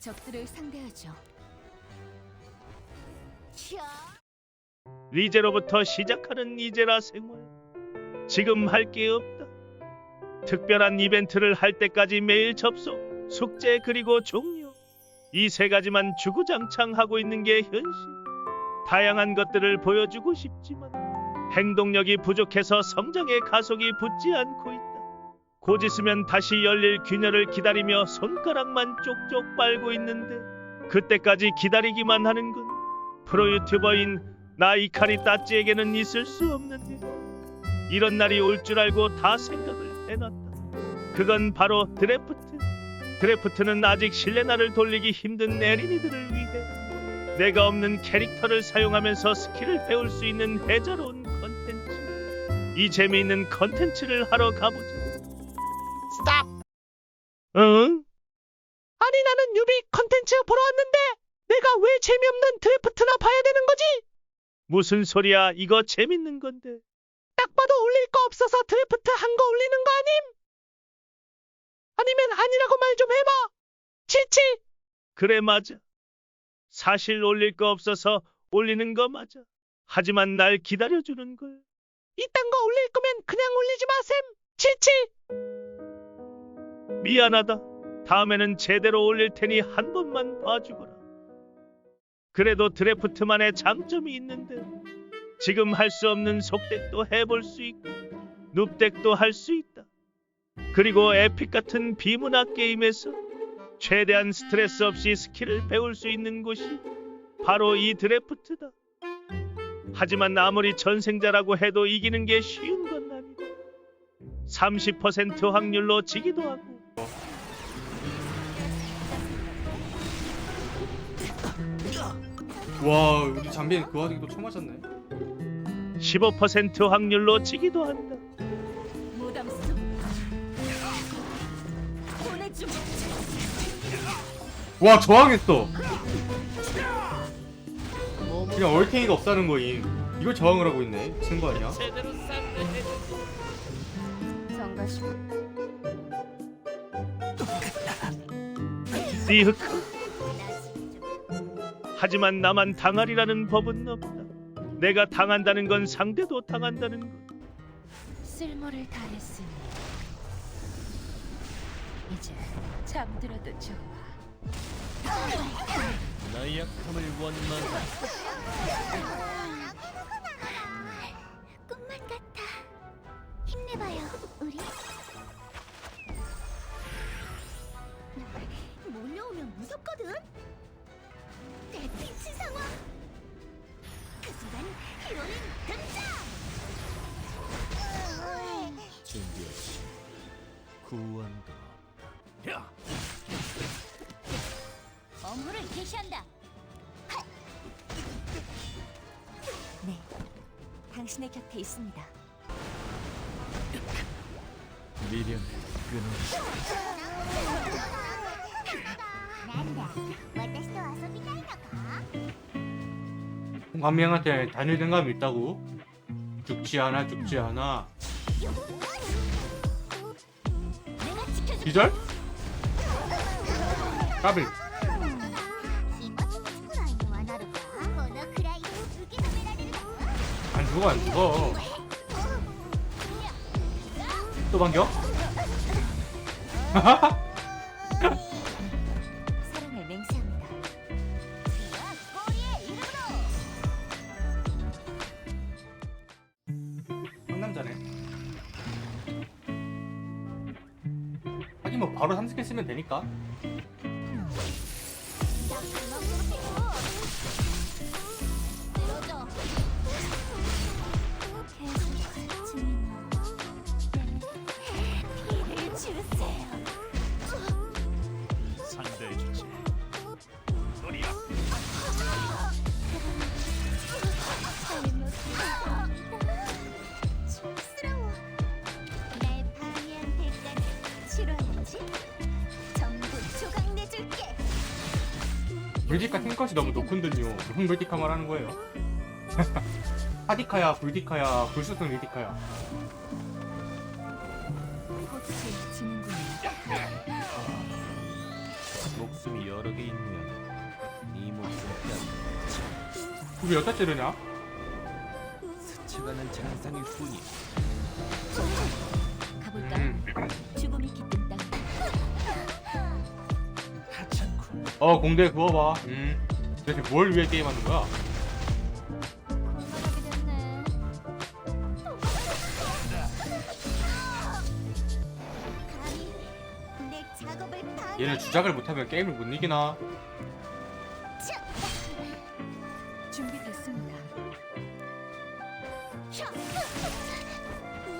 적들을 상대하죠. 리제로부터 시작하는 이제라 생활. 지금 할 게 없다. 특별한 이벤트를 할 때까지 매일 접속, 숙제 그리고 종료. 이 세 가지만 주구장창 하고 있는 게 현실. 다양한 것들을 보여주고 싶지만 행동력이 부족해서 성장의 가속이 붙지 않고 있다. 곧 있으면 다시 열릴 균열을 기다리며 손가락만 쪽쪽 빨고 있는데 그때까지 기다리기만 하는 건 프로 유튜버인 나 이카리 따찌에게는 있을 수 없는 일. 이런 날이 올 줄 알고 다 생각을 해놨다. 그건 바로 드래프트. 드래프트는 아직 실내나를 돌리기 힘든 에린이들을 위해 내가 없는 캐릭터를 사용하면서 스킬을 배울 수 있는 해자로운 컨텐츠. 이 재미있는 컨텐츠를 하러 가보자. 재미없는 드래프트나 봐야 되는 거지? 무슨 소리야? 이거 재밌는 건데. 딱 봐도 올릴 거 없어서 드래프트 한 거 올리는 거 아님? 아니면 아니라고 말 좀 해봐. 치치 그래 맞아. 사실 올릴 거 없어서 올리는 거 맞아. 하지만 날 기다려주는 걸. 이딴 거 올릴 거면 그냥 올리지 마셈 치치 미안하다. 다음에는 제대로 올릴 테니 한 번만 봐주거라. 그래도 드래프트만의 장점이 있는데 지금 할 수 없는 속덱도 해볼 수 있고 눕덱도 할 수 있다. 그리고 에픽 같은 비문학 게임에서 최대한 스트레스 없이 스킬을 배울 수 있는 곳이 바로 이 드래프트다. 하지만 아무리 전생자라고 해도 이기는 게 쉬운 건 아니다. 30% 확률로 지기도 하고 와 우리 잠비는 그 와중에 또 처음 맞았네 15% 확률로 지기도 한다. 보내주마. 와 저항했어 그냥 얼탱이가 없다는 거임 이걸 저항을 하고 있네 미친 거 아니야? 정가시 디흐크. 하지만 나만 당하리라는 법은 없다. 내가 당한다는 건 상대도 당한다는 것. 쓸모를 다했으니 이제 잠들어도 좋아. 나약함을 원망하 꿈만 같아. 힘내봐요, 당신의 곁에 있습니다. 미련을 끊어 なんだ、私と遊びたいのか 공감명한테 다닐 생각이 있다고? 죽지 않아 죽지 않아 俺が地球 기절? 까bil 누가 안 죽어 또 반겨? 사랑을 맹세합니다. 상남자네 하긴 뭐 바로 삼스킬 쓰면 되니까 불디카 탱컷이 너무 높은데요 무슨 불디카 말하는 거예요? 하디카야 불디카야 불수성 리디카야 꽃이 지는군요. 목숨이 여러 개 있는 네 목숨까지 우리 여기다 찌르냐? 스쳐가는 잔상일 뿐이야. 가볼까? 음. 죽음이 깃든 어 공대 그거 봐. 음. 대체 뭘 위해 게임하는 거야? 곤란하게 됐네. 감히 내 작업을 방해. 얘는 주작을 못하면 게임을 못 이기나? 준비됐습니다.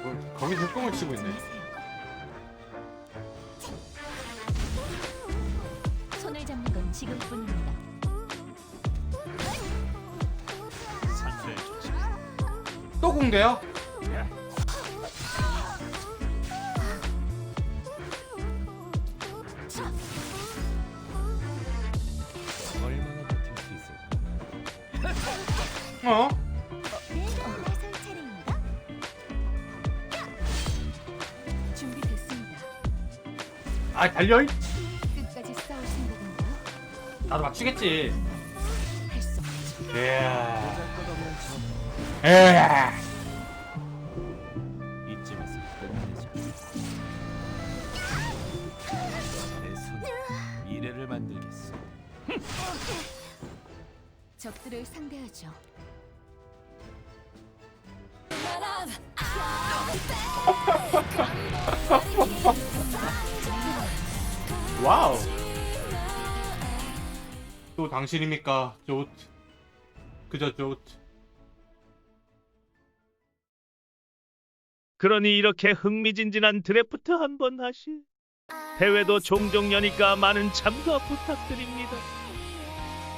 뭐, 거기서 흑공을 치고 있네. 또 공대야? 얼마나 버틸 수 있을까? 어? 네, 나설 차례입니다. 준비됐습니다. 아 달려. 이 끝까지 싸울 생각인가요? 나도 맞추겠지. 할수 없죠. 예. 보잘것없는 저 에. 이쯤에서 끝내자. 내 손, 미래를 만들겠어. 적들을 상대하죠. 와우. 또 당신입니까? 좋트. 그저 좋 그러니 이렇게 흥미진진한 드래프트 한번 하실. 대회도 종종 여니까 많은 참가 부탁드립니다.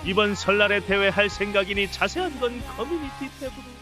이번 설날에 대회 할 생각이니 자세한 건 커뮤니티 탭으로.